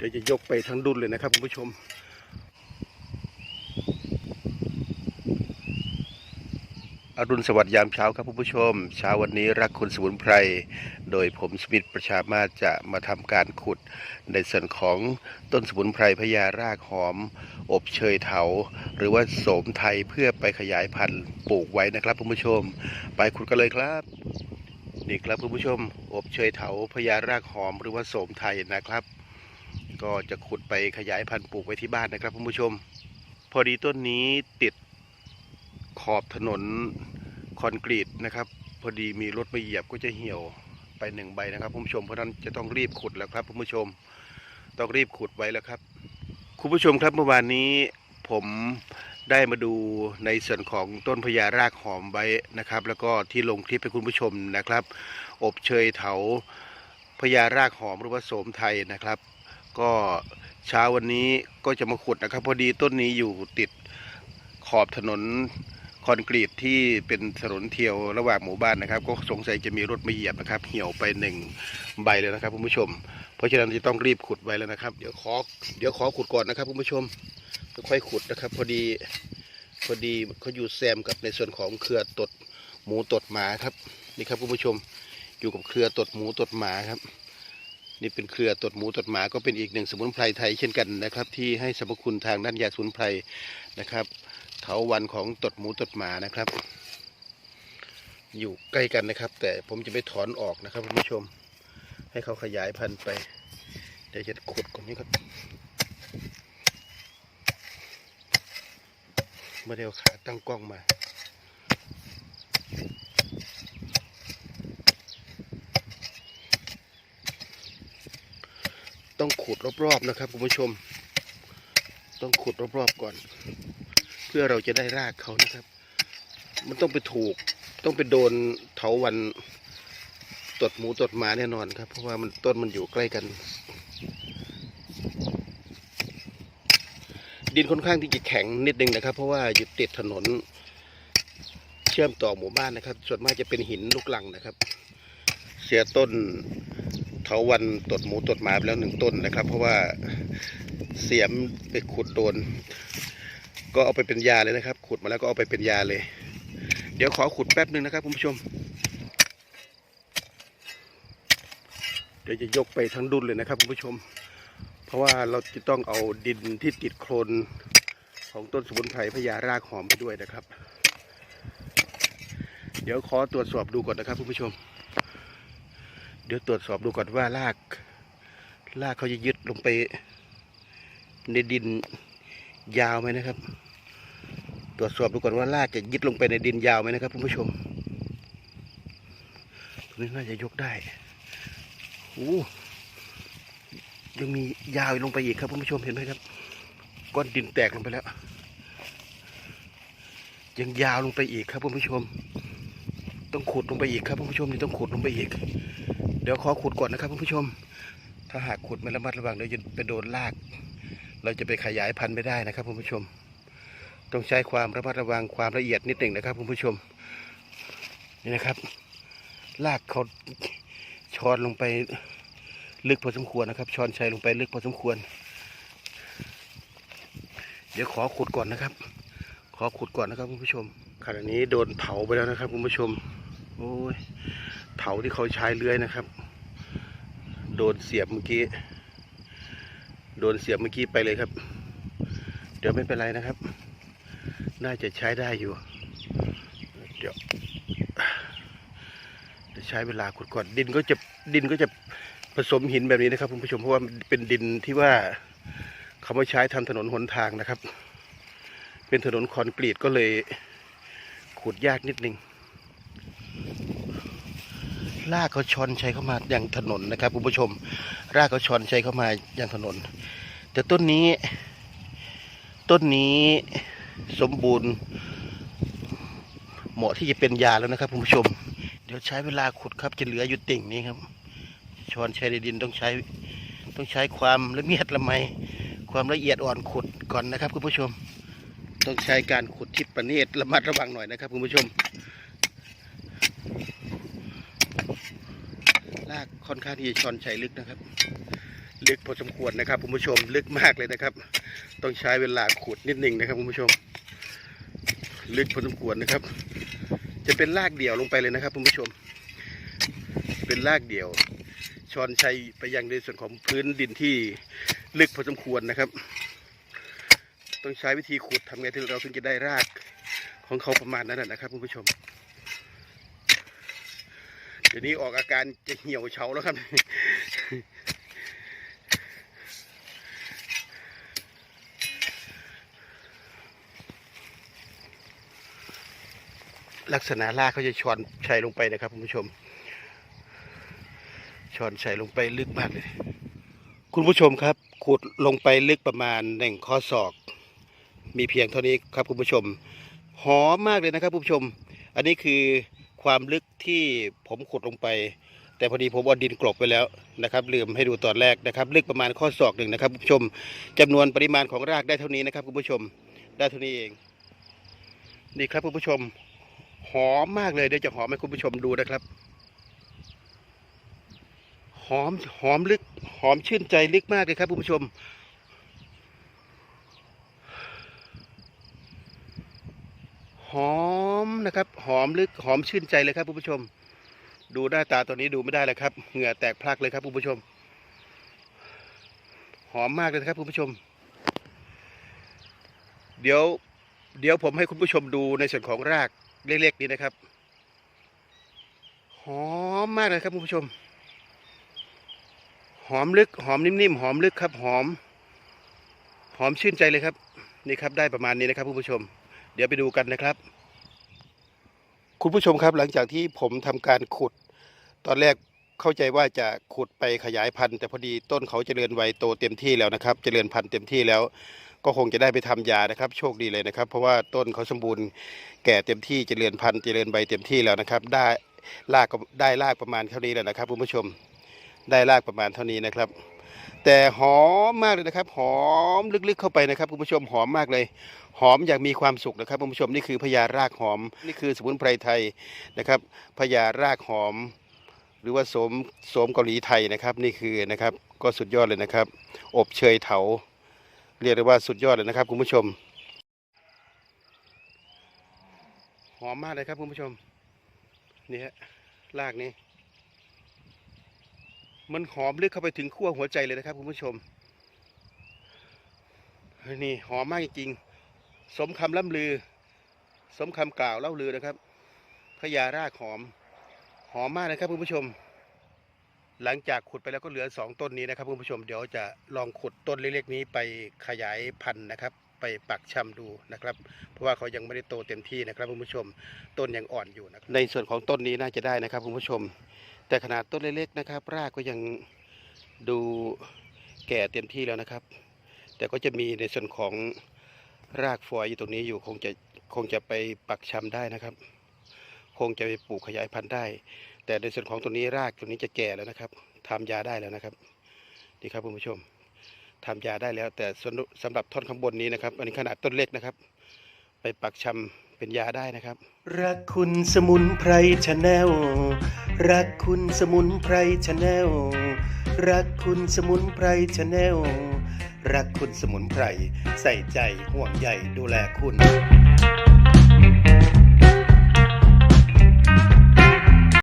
เดี๋ยวจะยกไปทั้งดุนเลยนะครับคุณผู้ชมอรุณสวัสดิ์ยามเช้าครับคุณผู้ชม เช้าวันนี้รักคุณสมุนไพร โดยผมสมิทธประชามาจะมาทำการขุด ในส่วนของต้นสมุนไพรพญารากหอม อบเชยเถา หรือว่าโสมไทยเพื่อไปขยายพันธุ์ปลูกไว้นะครับคุณผู้ชม ไปขุดกันเลยครับ นี่ครับคุณผู้ชม อบเชยเถาพญารากหอม หรือว่าโสมไทยนะครับ ก็จะขุดไปขยายพันธุ์ปลูกไว้ที่บ้านนะครับคุณผู้ชม พอดีต้นนี้ติดขอบถนนคอนกรีตนะครับ พอดีมีรถมาเหยียบก็จะเหี่ยวไปหนึ่งใบนะครับคุณผู้ชมเพราะฉะนั้นจะต้องรีบขุดแล้วครับคุณผู้ชม ต้องรีบขุดไว้แล้วครับคุณผู้ชมครับเมื่อวานนี้ผมได้มาดูในส่วนของต้นพญารากหอมไว้นะครับ แล้วก็ที่ลงคลิปให้คุณผู้ชมนะครับ อบเชยเถาพญารากหอมหรือว่าโสมไทยนะครับ ก็เช้าวันนี้ก็จะมาขุดนะครับ พอดีต้นนี้อยู่ติดขอบถนนคอนกรีตที่เป็นถนนเที่ยวระหว่างหมู่บ้านนะครับ ก็สงสัยจะมีรถมาเหยียบนะครับ เหี่ยวไปหนึ่งใบเลยนะครับคุณผู้ชม เพราะฉะนั้นจะต้องรีบขุดไว้แล้วนะครับ เดี๋ยวขอเดี๋ยวขอขุดก่อนนะครับคุณผู้ชมค่อยขุดนะครับ พอดีพอดีเขาอยู่แซมกับในส่วนของเครือตดหมูตดหมาครับนี่ครับคุณผู้ชมอยู่กับเครือตดหมูตดหมาครับ นี่เป็นเครือตดหมูตดหมาก็เป็นอีกหนึ่งสมุนไพรไทยเช่นกันนะครับ ที่ให้สรรพคุณทางด้านยาสมุนไพรนะครับ เถาวันของตดหมูตดหมานะครับ อยู่ใกล้กันนะครับ แต่ผมจะไม่ถอนออกนะครับคุณผู้ชม ให้เขาขยายพันธุ์ไป เดี๋ยวจะขุดก่อนนี้ครับเมื่อเดียวขาตั้งกล้องมา ต้องขุดรอบๆนะครับคุณผู้ชม ต้องขุดรอบๆก่อน เพื่อเราจะได้รากเขานะครับ มันต้องไปถูก ต้องไปโดนเถาวันตดหมูตดหมาแน่นอนครับ เพราะว่ามันต้นมันอยู่ใกล้กัน ดินค่อนข้างที่จะแข็งนิดนึงนะครับ เพราะว่าอยู่ติดถนน เชื่อมต่อหมู่บ้านนะครับ ส่วนมากจะเป็นหินลูกลังนะครับ เสียต้น ถาวันตดหมูตดหมาไปแล้วหนึ่งต้นนะครับ เพราะว่าเสียมไปขุดโดน ก็เอาไปเป็นยาเลยนะครับ ขุดมาแล้วก็เอาไปเป็นยาเลย เดี๋ยวขอขุดแป๊บหนึ่งนะครับคุณผู้ชมเดี๋ยวจะยกไปทั้งดุนเลยนะครับคุณผู้ชม เพราะว่าเราจะต้องเอาดินที่ติดโคลนของต้นสมุนไพรพญารากหอมไปด้วยนะครับ เดี๋ยวขอตรวจสอบดูก่อนนะครับคุณผู้ชม ดี๋ยวตรวจสอบดูก่อนว่ารากรากเขาจะยึดลงไป ในดินยาวไหมนะครับ ตรวจสอบดูก่อนว่ารากจะยึดลงไปในดินยาวไหมนะครับคุณผู้ชมตรงนี้น่าจะยกได้โอ้ยังมียาวลงไปอีกครับคุณผู้ชมเห็นไหมครับ ก้อนดินแตกลงไปแล้ว ยังยาวลงไปอีกครับคุณผู้ชม ต้องขุดลงไปอีกครับคุณผู้ชมนี่ต้องขุดลงไปอีก เดี๋ยวขอขุดก่อนนะครับคุณผู้ชม ถ้าหากขุดไม่ระมัดระวังเดี๋ยวจะไปโดนราก เราจะไปขยายพันธุ์ไม่ได้นะครับคุณผู้ชม ต้องใช้ความระมัดระวังความละเอียดนิดหนึ่งนะครับคุณผู้ชม นี่นะครับรากเขาช้อนลงไปลึกพอสมควรนะครับ ช้อนชัยลงไปลึกพอสมควร เดี๋ยวขอขุดก่อนนะครับ ขอขุดก่อนนะครับคุณผู้ชมขณะนี้โดนเผาไปแล้วนะครับคุณผู้ชม โอ้ยเถาที่เขาใช้เลื้อยนะครับ โดนเสียบเมื่อกี้ โดนเสียบเมื่อกี้ไปเลยครับ เดี๋ยวไม่เป็นไรนะครับ น่าจะใช้ได้อยู่ เดี๋ยวจะใช้เวลาขุดก่อนดินก็จะดินก็จะผสมหินแบบนี้นะครับคุณผู้ชมเพราะว่าเป็นดินที่ว่าเขามาใช้ทำถนนหนทางนะครับ เป็นถนนคอนกรีตก็เลยขุดยากนิดนึง ลากเขาชอนใช้เข้ามาอย่างถนนนะครับคุณผู้ชมรากเขาชอนใช้เข้ามาอย่างถนน แต่ต้นนี้ ต้นนี้สมบูรณ์เหมาะที่จะเป็นยาแล้วนะครับคุณผู้ชม เดี๋ยวใช้เวลาขุดครับจะเหลืออยู่ติ่งนี้ครับชอนใช้ในดินต้องใช้ต้องใช้ความละเมียดละไมความละเอียดอ่อนขุดก่อนนะครับคุณผู้ชม ต้องใช้การขุดที่ประณีตระมัดระวังหน่อยนะครับคุณผู้ชม ลากค่อนข้างที่จะชอนชัยลึกนะครับ ลึกพอสมควรนะครับคุณผู้ชมลึกมากเลยนะครับ ต้องใช้เวลาขุดนิดหนึ่งนะครับคุณผู้ชม ลึกพอสมควรนะครับ จะเป็นรากเดี่ยวลงไปเลยนะครับคุณผู้ชม เป็นรากเดี่ยวชอนชัยไปยังในส่วนของพื้นดินที่ลึกพอสมควรนะครับ ต้องใช้วิธีขุดทำไงถึงเราถึงจะได้รากของเขาประมาณนั้นนะนะครับคุณผู้ชม เดี๋ยวนี้ออกอาการจะเหี่ยวเฉาแล้วครับ ลักษณะรากเขาจะชอนชัยลงไปนะครับคุณผู้ชมชอนชัยลงไปลึกมากเลย คุณผู้ชมครับ ขุดลงไปลึกประมาณหนึ่งข้อศอก มีเพียงเท่านี้ครับคุณผู้ชม หอมมากเลยนะครับคุณผู้ชม อันนี้คือ ความลึกที่ผมขุดลงไป แต่พอดีผมเอาดินกลบไปแล้วนะครับ ลืมให้ดูตอนแรกนะครับ ลึกประมาณข้อศอกหนึ่งนะครับคุณผู้ชมจำนวนปริมาณของรากได้เท่านี้นะครับคุณผู้ชมได้เท่านี้เองนี่ครับคุณผู้ชมหอมมากเลยเดี๋ยวจะหอมให้คุณผู้ชมดูนะครับหอมหอมลึกหอมชื่นใจลึกมากเลยครับคุณผู้ชม หอมนะครับ หอมลึกหอมชื่นใจเลยครับคุณผู้ชม ดูหน้าตาตัวนี้ดูไม่ได้เลยครับ เหงื่อแตกพลักเลยครับคุณผู้ชม หอมมากเลยครับคุณผู้ชม เดี๋ยว เดี๋ยวผมให้คุณผู้ชมดูในส่วนของรากเล็กๆนี้นะครับ หอมมากเลยครับคุณผู้ชม หอมลึกหอมนิ่มๆหอมลึกครับ หอม หอมชื่นใจเลยครับ นี่ครับได้ประมาณนี้นะครับคุณผู้ชม ดี๋ยวไปดูกันนะครับ คุณผู้ชมครับหลังจากที่ผมทำการขุด ตอนแรกเข้าใจว่าจะขุดไปขยายพันธุ์ แต่พอดีต้นเขาเจริญไวโตเต็มที่แล้วนะครับเจริญพันธุ์เต็มที่แล้ว ก็คงจะได้ไปทำยานะครับ โชคดีเลยนะครับ เพราะว่าต้นเขาสมบูรณ์แก่เต็มที่เจริญพันธุ์เจริญใบเต็มที่แล้วนะครับ ได้รากก็ได้รากประมาณเท่านี้แล้วนะครับคุณผู้ชมได้รากประมาณเท่านี้นะครับ แต่หอมมากเลยนะครับ หอมลึกๆเข้าไปนะครับคุณผู้ชมหอมมากเลย หอมอย่างมีความสุขนะครับคุณผู้ชมนี่คือพญารากหอมนี่คือสมุนไพรไทยนะครับพญารากหอม หรือว่าโสมโสมเกาหลีไทยนะครับ นี่คือนะครับก็สุดยอดเลยนะครับ อบเชยเถา เรียกได้ว่าสุดยอดเลยนะครับคุณผู้ชม หอมมากเลยครับคุณผู้ชมนี่ฮะรากนี้ มันหอมลึกเข้าไปถึงขั้วหัวใจเลยนะครับคุณผู้ชม นี่หอมมากจริงๆสมคำล่ำลือ สมคำกล่าวเล่าลือนะครับพญารากหอม หอมมากนะครับคุณผู้ชม หลังจากขุดไปแล้วก็เหลือสองต้นนี้นะครับคุณผู้ชม เดี๋ยวจะลองขุดต้นเล็กๆนี้ไปขยายพันธุ์นะครับ ไปปักชำดูนะครับ เพราะว่าเขายังไม่ได้โตเต็มที่นะครับคุณผู้ชม ต้นยังอ่อนอยู่นะในส่วนของต้นนี้น่าจะได้นะครับคุณผู้ชม แต่ขนาดต้นเล็กๆนะครับ รากก็ยังดูแก่เต็มที่แล้วนะครับ แต่ก็จะมีในส่วนของรากฝอยอยู่ตรงนี้อยู่คงจะคงจะไปปักชำได้นะครับ คงจะไปปลูกขยายพันธุ์ได้ แต่ในส่วนของตัวนี้รากตัวนี้จะแก่แล้วนะครับทำยาได้แล้วนะครับนี่ครับคุณผู้ชมทำยาได้แล้ว แต่สำหรับสำหรับท่อนข้างบนนี้นะครับ อันนี้ขนาดต้นเล็กนะครับ ไปปักชำ เป็นยาได้นะครับ รักคุณสมุนไพรชาแนลรักคุณสมุนไพรชาแนลรักคุณสมุนไพรชาแนลรักคุณสมุนไพรใส่ใจห่วงใยดูแลคุณ